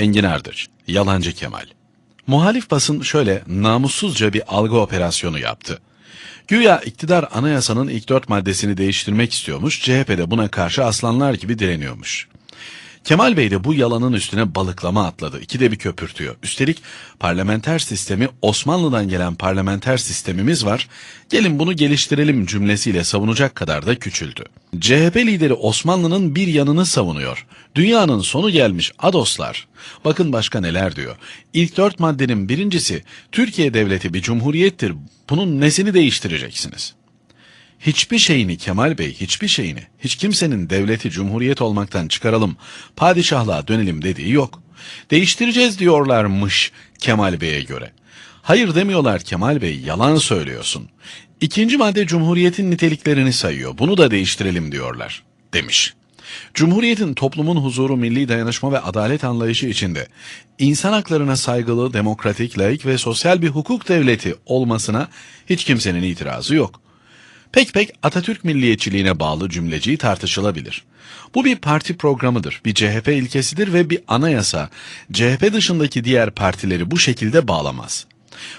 Engin Ardıç, Yalancı Kemal. Muhalif basın şöyle namussuzca bir algı operasyonu yaptı. Güya iktidar anayasanın ilk dört maddesini değiştirmek istiyormuş, CHP de buna karşı aslanlar gibi direniyormuş. Kemal Bey de bu yalanın üstüne balıklama atladı. İkide bir köpürtüyor. Üstelik parlamenter sistemi Osmanlı'dan gelen parlamenter sistemimiz var. Gelin bunu geliştirelim cümlesiyle savunacak kadar da küçüldü. CHP lideri Osmanlı'nın bir yanını savunuyor. Dünyanın sonu gelmiş adoslar. Bakın başka neler diyor. İlk dört maddenin birincisi Türkiye devleti bir cumhuriyettir. Bunun nesini değiştireceksiniz? Hiçbir şeyini Kemal Bey, hiçbir şeyini, hiç kimsenin devleti cumhuriyet olmaktan çıkaralım, padişahlığa dönelim dediği yok. Değiştireceğiz diyorlarmış Kemal Bey'e göre. Hayır demiyorlar Kemal Bey, yalan söylüyorsun. İkinci madde cumhuriyetin niteliklerini sayıyor, bunu da değiştirelim diyorlar, demiş. Cumhuriyetin toplumun huzuru, milli dayanışma ve adalet anlayışı içinde insan haklarına saygılı, demokratik, laik ve sosyal bir hukuk devleti olmasına hiç kimsenin itirazı yok. Pek pek Atatürk milliyetçiliğine bağlı cümleciği tartışılabilir. Bu bir parti programıdır, bir CHP ilkesidir ve bir anayasa CHP dışındaki diğer partileri bu şekilde bağlamaz.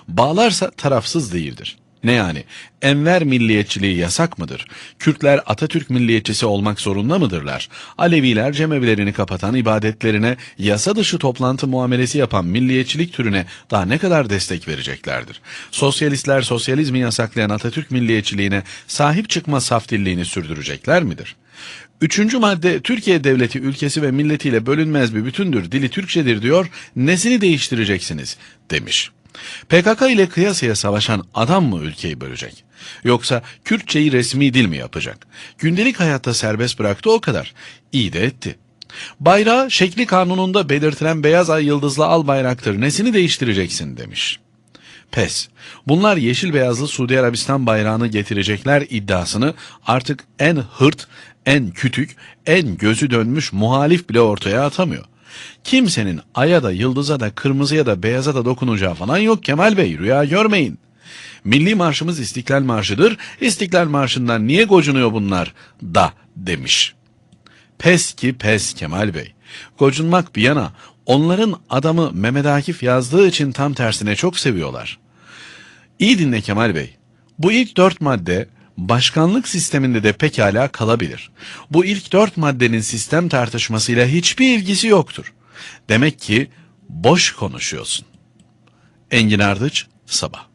Bağlarsa tarafsız değildir. Ne yani? Enver milliyetçiliği yasak mıdır? Kürtler Atatürk milliyetçisi olmak zorunda mıdırlar? Aleviler cemevlerini kapatan ibadetlerine yasa dışı toplantı muamelesi yapan milliyetçilik türüne daha ne kadar destek vereceklerdir? Sosyalistler sosyalizmi yasaklayan Atatürk milliyetçiliğine sahip çıkma saftilliğini sürdürecekler midir? Üçüncü madde Türkiye devleti ülkesi ve milletiyle bölünmez bir bütündür, dili Türkçedir diyor, nesini değiştireceksiniz demiş. PKK ile kıyasıya savaşan adam mı ülkeyi bölecek? Yoksa Kürtçeyi resmi dil mi yapacak? Gündelik hayatta serbest bıraktı o kadar. İyi de etti. Bayrağı şekli kanununda belirtilen beyaz ay yıldızlı al bayraktır. Nesini değiştireceksin demiş. Pes. Bunlar yeşil beyazlı Suudi Arabistan bayrağını getirecekler iddiasını artık en hırt, en kütük, en gözü dönmüş muhalif bile ortaya atamıyor. Kimsenin aya da yıldıza da kırmızıya da beyaza da dokunacağı falan yok Kemal Bey rüya görmeyin. Milli marşımız İstiklal Marşı'dır. İstiklal Marşı'ndan niye gocunuyor bunlar? Da demiş. Pes ki pes Kemal Bey. Gocunmak bir yana onların adamı Mehmet Akif yazdığı için tam tersine çok seviyorlar. İyi dinle Kemal Bey. Bu ilk dört madde başkanlık sisteminde de pekala kalabilir. Bu ilk dört maddenin sistem tartışmasıyla hiçbir ilgisi yoktur. Demek ki boş konuşuyorsun. Engin Ardıç, Sabah.